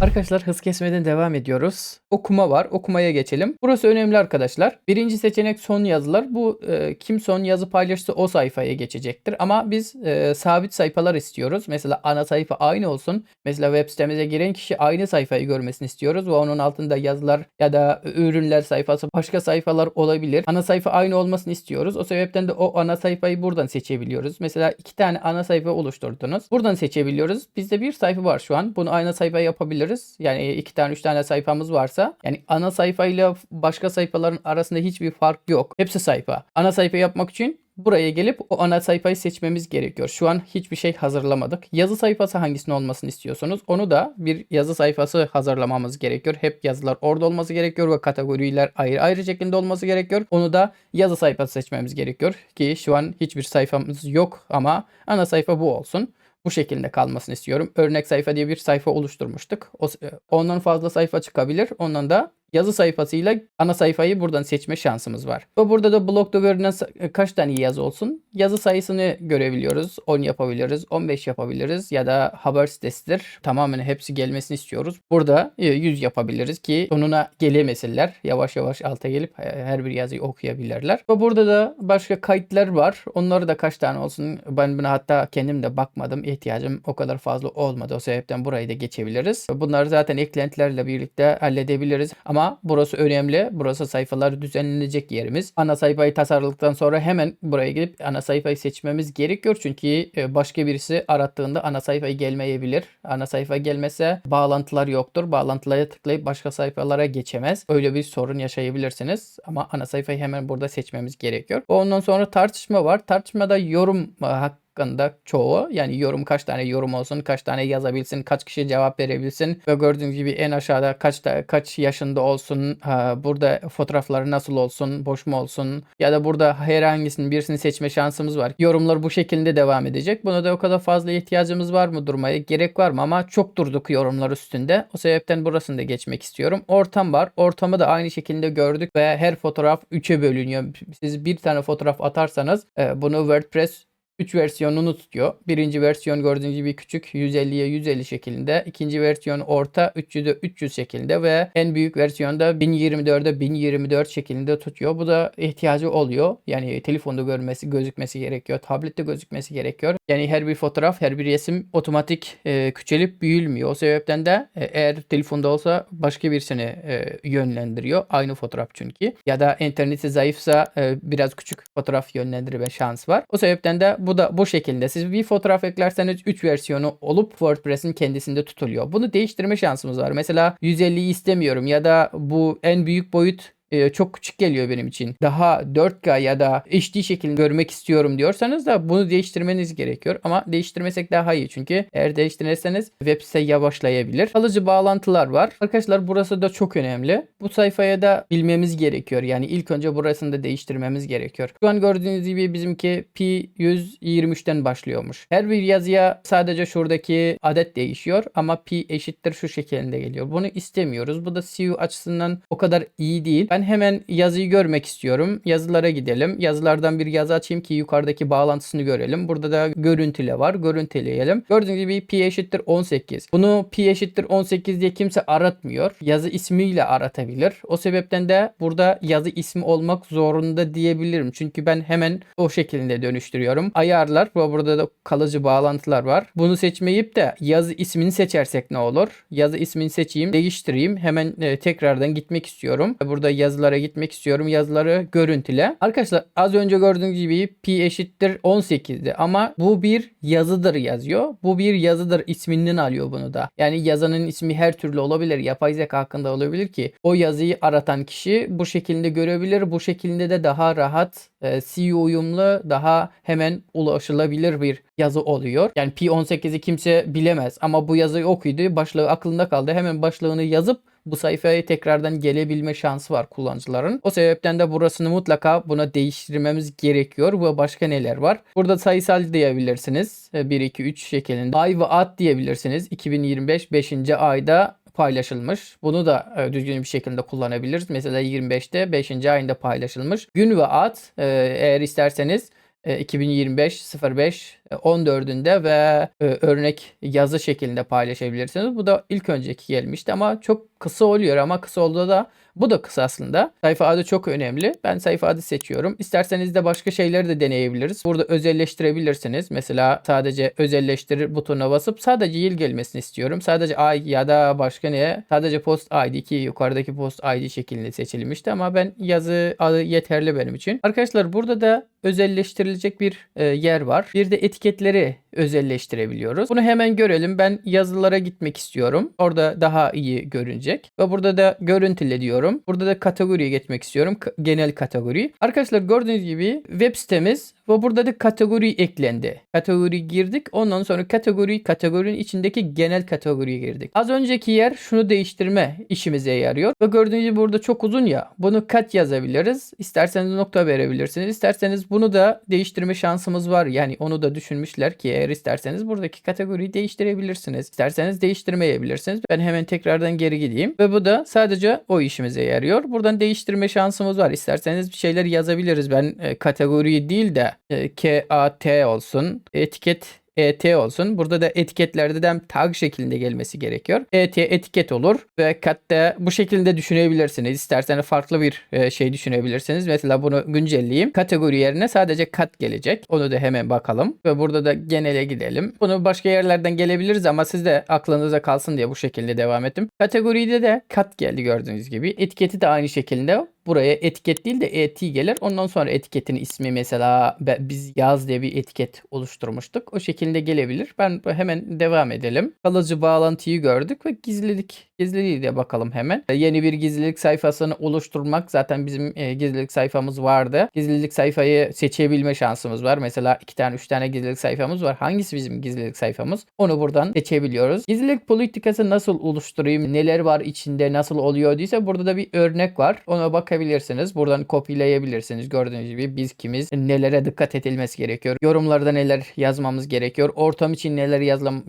Arkadaşlar hız kesmeden devam ediyoruz. Okuma var. Okumaya geçelim. Burası önemli arkadaşlar. Birinci seçenek son yazılar. Bu e, kim son yazı paylaşırsa o sayfaya geçecektir. Ama biz e, sabit sayfalar istiyoruz. Mesela ana sayfa aynı olsun. Mesela web sitemize giren kişi aynı sayfayı görmesini istiyoruz. Ve onun altında yazılar ya da ürünler sayfası başka sayfalar olabilir. Ana sayfa aynı olmasını istiyoruz. O sebepten de o ana sayfayı buradan seçebiliyoruz. Mesela iki tane ana sayfa oluşturdunuz. Buradan seçebiliyoruz. Bizde bir sayfa var şu an. Bunu ana sayfa yapabiliriz. Yani iki tane üç tane sayfamız varsa yani ana sayfayla başka sayfaların arasında hiçbir fark yok. Hepsi sayfa. Ana sayfa yapmak için buraya gelip o ana sayfayı seçmemiz gerekiyor. Şu an hiçbir şey hazırlamadık. Yazı sayfası hangisinin olmasını istiyorsunuz? Onu da bir yazı sayfası hazırlamamız gerekiyor. Hep yazılar orada olması gerekiyor ve kategoriler ayrı ayrı şeklinde olması gerekiyor. Onu da yazı sayfası seçmemiz gerekiyor ki şu an hiçbir sayfamız yok ama ana sayfa bu olsun bu şekilde kalmasını istiyorum. Örnek sayfa diye bir sayfa oluşturmuştuk. O, ondan fazla sayfa çıkabilir. Ondan da yazı sayfasıyla ana sayfayı buradan seçme şansımız var. Ve burada da blokta sa- kaç tane yazı olsun? Yazı sayısını görebiliyoruz. 10 yapabiliriz, 15 yapabiliriz ya da haber sitesidir. Tamamen hepsi gelmesini istiyoruz. Burada e, 100 yapabiliriz ki sonuna gelemesinler. Yavaş yavaş alta gelip e, her bir yazıyı okuyabilirler. Ve burada da başka kayıtlar var. Onları da kaç tane olsun? Ben buna hatta kendim de bakmadım. İhtiyacım o kadar fazla olmadı. O sebepten burayı da geçebiliriz. Bunları zaten eklentilerle birlikte halledebiliriz. Ama burası önemli. Burası sayfalar düzenlenecek yerimiz. Ana sayfayı tasarladıktan sonra hemen buraya gidip ana sayfayı seçmemiz gerekiyor. Çünkü e, başka birisi arattığında ana sayfayı gelmeyebilir. Ana sayfa gelmese bağlantılar yoktur. Bağlantılara tıklayıp başka sayfalara geçemez. Öyle bir sorun yaşayabilirsiniz. Ama ana sayfayı hemen burada seçmemiz gerekiyor. Ondan sonra tartışma var. Tartışmada yorum e, hak hakkında çoğu yani yorum kaç tane yorum olsun, kaç tane yazabilsin, kaç kişi cevap verebilsin ve gördüğünüz gibi en aşağıda kaç da, kaç yaşında olsun, burada fotoğrafları nasıl olsun, boş mu olsun ya da burada herhangisinin birisini seçme şansımız var. Yorumlar bu şekilde devam edecek. Buna da o kadar fazla ihtiyacımız var mı durmaya? Gerek var mı? Ama çok durduk yorumlar üstünde. O sebepten burasını da geçmek istiyorum. Ortam var. Ortamı da aynı şekilde gördük ve her fotoğraf 3'e bölünüyor. Siz bir tane fotoğraf atarsanız e, bunu WordPress 3 versiyonunu tutuyor. Birinci versiyon gördüğünüz gibi küçük 150'ye 150 şeklinde. İkinci versiyon orta 300'e 300 şeklinde ve en büyük versiyonda 1024'e 1024 şeklinde tutuyor. Bu da ihtiyacı oluyor. Yani telefonda görmesi, gözükmesi gerekiyor. Tablette gözükmesi gerekiyor. Yani her bir fotoğraf, her bir resim otomatik e, küçülüp büyülmüyor. O sebepten de e, eğer telefonda olsa başka birisini e, yönlendiriyor. Aynı fotoğraf çünkü. Ya da interneti zayıfsa e, biraz küçük fotoğraf yönlendirme şans var. O sebepten de bu da bu şekilde. Siz bir fotoğraf eklerseniz 3 versiyonu olup WordPress'in kendisinde tutuluyor. Bunu değiştirme şansımız var. Mesela 150'yi istemiyorum ya da bu en büyük boyut e, çok küçük geliyor benim için. Daha 4K ya da HD şeklinde görmek istiyorum diyorsanız da bunu değiştirmeniz gerekiyor. Ama değiştirmesek daha iyi. Çünkü eğer değiştirirseniz web site yavaşlayabilir. Kalıcı bağlantılar var. Arkadaşlar burası da çok önemli. Bu sayfaya da bilmemiz gerekiyor. Yani ilk önce burasını da değiştirmemiz gerekiyor. Şu an gördüğünüz gibi bizimki P123'ten başlıyormuş. Her bir yazıya sadece şuradaki adet değişiyor ama P eşittir şu şekilde geliyor. Bunu istemiyoruz. Bu da SEO açısından o kadar iyi değil. Ben hemen yazıyı görmek istiyorum. Yazılara gidelim. Yazılardan bir yazı açayım ki yukarıdaki bağlantısını görelim. Burada da görüntüle var. Görüntüleyelim. Gördüğünüz gibi P eşittir 18. Bunu P eşittir 18 diye kimse aratmıyor. Yazı ismiyle aratabilir. O sebepten de burada yazı ismi olmak zorunda diyebilirim. Çünkü ben hemen o şekilde dönüştürüyorum. Ayarlar ve burada da kalıcı bağlantılar var. Bunu seçmeyip de yazı ismini seçersek ne olur? Yazı ismini seçeyim, değiştireyim. Hemen e, tekrardan gitmek istiyorum. Burada yazılara gitmek istiyorum. Yazıları görüntüle. Arkadaşlar az önce gördüğünüz gibi P eşittir 18'di ama bu bir yazıdır yazıyor. Bu bir yazıdır isminden alıyor bunu da. Yani yazanın ismi her türlü olabilir. Yapay zeka hakkında olabilir ki o yazıyı aratan kişi bu şekilde görebilir. Bu şekilde de daha rahat e, SEO uyumlu daha hemen ulaşılabilir bir yazı oluyor. Yani P18'i kimse bilemez ama bu yazıyı okuydu başlığı aklında kaldı. Hemen başlığını yazıp bu sayfaya tekrardan gelebilme şansı var kullanıcıların. O sebepten de burasını mutlaka buna değiştirmemiz gerekiyor ve başka neler var? Burada sayısal diyebilirsiniz. 1, 2, 3 şeklinde. Ay ve ad diyebilirsiniz. 2025 5. ayda paylaşılmış. Bunu da e, düzgün bir şekilde kullanabiliriz. Mesela 25'te 5. ayında paylaşılmış. Gün ve ad e, eğer isterseniz e, 2025 05 14'ünde ve e, örnek yazı şeklinde paylaşabilirsiniz. Bu da ilk önceki gelmişti ama çok kısa oluyor ama kısa olduğu da bu da kısa aslında. Sayfa adı çok önemli. Ben sayfa adı seçiyorum. İsterseniz de başka şeyleri de deneyebiliriz. Burada özelleştirebilirsiniz. Mesela sadece özelleştirir butonuna basıp sadece yıl gelmesini istiyorum. Sadece ay ya da başka ne? Sadece post ID ki yukarıdaki post ID şeklinde seçilmişti ama ben yazı adı yeterli benim için. Arkadaşlar burada da özelleştirilecek bir e, yer var. Bir de etiketleri özelleştirebiliyoruz. Bunu hemen görelim. Ben yazılara gitmek istiyorum. Orada daha iyi görünecek. Ve burada da görüntüle diyorum. Burada da kategoriye geçmek istiyorum. Genel kategori. Arkadaşlar gördüğünüz gibi web sitemiz ve burada da kategori eklendi. Kategori girdik. Ondan sonra kategori kategorinin içindeki genel kategoriye girdik. Az önceki yer şunu değiştirme işimize yarıyor. Ve gördüğünüz gibi burada çok uzun ya. Bunu kat yazabiliriz. İsterseniz nokta verebilirsiniz. İsterseniz bunu da değiştirme şansımız var. Yani onu da düşünmüşler ki eğer isterseniz buradaki kategoriyi değiştirebilirsiniz. İsterseniz değiştirmeyebilirsiniz. Ben hemen tekrardan geri gideyim. Ve bu da sadece o işimize yarıyor. Buradan değiştirme şansımız var. İsterseniz bir şeyler yazabiliriz. Ben e, kategoriyi değil de e, K-A-T olsun. Etiket ET olsun. Burada da etiketlerde de tag şeklinde gelmesi gerekiyor. ET etiket olur ve katta bu şekilde düşünebilirsiniz. İsterseniz farklı bir e, şey düşünebilirsiniz. Mesela bunu güncelleyeyim. Kategori yerine sadece kat gelecek. Onu da hemen bakalım. Ve burada da genele gidelim. Bunu başka yerlerden gelebiliriz ama siz de aklınıza kalsın diye bu şekilde devam ettim. Kategoride de kat geldi gördüğünüz gibi. Etiketi de aynı şekilde buraya etiket değil de et gelir. Ondan sonra etiketin ismi mesela biz yaz diye bir etiket oluşturmuştuk. O şekilde gelebilir. Ben hemen devam edelim. Kalıcı bağlantıyı gördük ve gizlilik gizliliği de bakalım hemen. E, Yeni bir gizlilik sayfasını oluşturmak zaten bizim e, gizlilik sayfamız vardı. Gizlilik sayfayı seçebilme şansımız var. Mesela iki tane üç tane gizlilik sayfamız var. Hangisi bizim gizlilik sayfamız? Onu buradan seçebiliyoruz. Gizlilik politikası nasıl oluşturayım? Neler var içinde? Nasıl oluyor diyse burada da bir örnek var. Ona bakabilirsiniz. Buradan kopyalayabilirsiniz. Gördüğünüz gibi biz kimiz? Nelere dikkat edilmesi gerekiyor? Yorumlarda neler yazmamız gerekiyor? Ortam için neler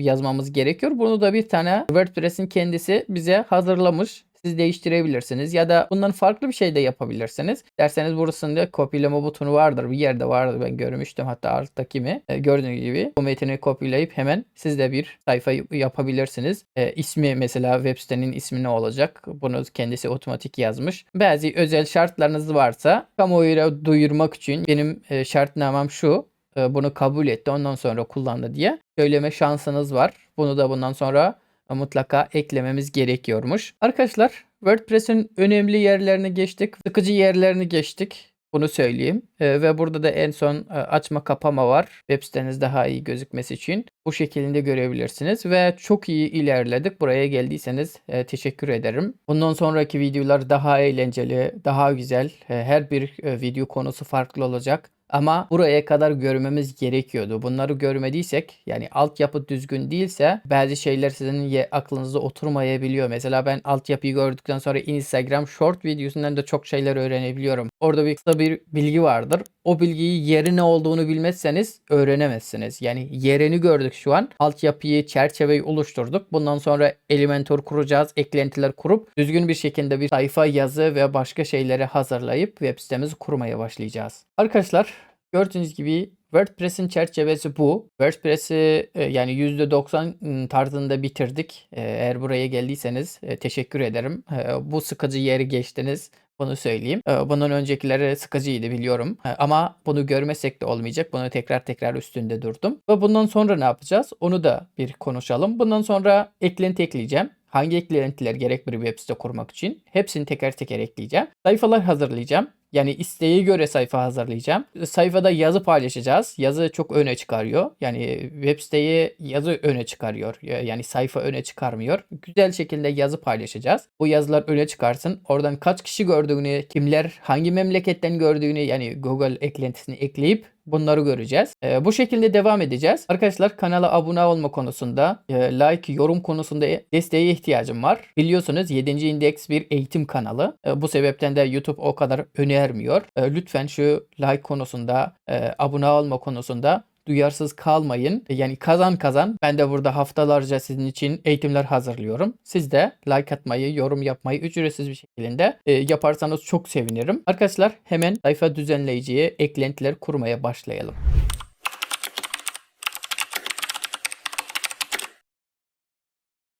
yazmamız gerekiyor? Bunu da bir tane WordPress'in kendisi bize hazırlamış. Siz değiştirebilirsiniz ya da bundan farklı bir şey de yapabilirsiniz. Derseniz burasında kopyalama butonu vardır. Bir yerde vardı ben görmüştüm hatta alttaki mi. E, gördüğünüz gibi bu metni kopyalayıp hemen siz de bir sayfa yapabilirsiniz. E, ismi mesela web sitenin ismi ne olacak? Bunu kendisi otomatik yazmış. Bazı özel şartlarınız varsa kamuoyuna duyurmak için benim e, şartnamam şu e, bunu kabul etti ondan sonra kullandı diye söyleme şansınız var. Bunu da bundan sonra mutlaka eklememiz gerekiyormuş. Arkadaşlar WordPress'in önemli yerlerini geçtik. Sıkıcı yerlerini geçtik. Bunu söyleyeyim. Ee, ve burada da en son e, açma kapama var. Web siteniz daha iyi gözükmesi için. Bu şekilde görebilirsiniz. Ve çok iyi ilerledik. Buraya geldiyseniz e, teşekkür ederim. Bundan sonraki videolar daha eğlenceli, daha güzel. E, her bir e, video konusu farklı olacak. Ama buraya kadar görmemiz gerekiyordu. Bunları görmediysek yani altyapı düzgün değilse bazı şeyler sizin aklınızda oturmayabiliyor. Mesela ben altyapıyı gördükten sonra Instagram short videosundan da çok şeyler öğrenebiliyorum. Orada bir kısa bir bilgi vardır. O bilgiyi yeri ne olduğunu bilmezseniz öğrenemezsiniz. Yani yerini gördük şu an. Altyapıyı, çerçeveyi oluşturduk. Bundan sonra Elementor kuracağız. Eklentiler kurup düzgün bir şekilde bir sayfa, yazı ve başka şeyleri hazırlayıp web sitemizi kurmaya başlayacağız. Arkadaşlar gördüğünüz gibi WordPress'in çerçevesi bu. WordPress'i e, yani %90 tarzında bitirdik. E, Eğer buraya geldiyseniz e, teşekkür ederim. Bu sıkıcı yeri geçtiniz. Bunu söyleyeyim. E, Bundan öncekileri sıkıcıydı biliyorum. E, Ama bunu görmesek de olmayacak. Bunu tekrar tekrar üstünde durdum. Ve bundan sonra ne yapacağız? Onu da bir konuşalım. Bundan sonra eklenti ekleyeceğim. Hangi eklentiler gerek bir web site kurmak için? Hepsini teker teker ekleyeceğim. Sayfalar hazırlayacağım. Yani isteğe göre sayfa hazırlayacağım. Sayfada yazı paylaşacağız. Yazı çok öne çıkarıyor. Yani web siteyi yazı öne çıkarıyor. Yani sayfa öne çıkarmıyor. Güzel şekilde yazı paylaşacağız. Bu yazılar öne çıkarsın. Oradan kaç kişi gördüğünü, kimler hangi memleketten gördüğünü yani Google eklentisini ekleyip Bunları göreceğiz. Ee, bu şekilde devam edeceğiz. Arkadaşlar kanala abone olma konusunda, e, like, yorum konusunda desteğe ihtiyacım var. Biliyorsunuz 7. indeks bir eğitim kanalı. E, bu sebepten de YouTube o kadar önermiyor. E, lütfen şu like konusunda, e, abone olma konusunda duyarsız kalmayın. Yani kazan kazan. Ben de burada haftalarca sizin için eğitimler hazırlıyorum. Siz de like atmayı, yorum yapmayı ücretsiz bir şekilde e, yaparsanız çok sevinirim. Arkadaşlar hemen sayfa düzenleyiciye eklentiler kurmaya başlayalım.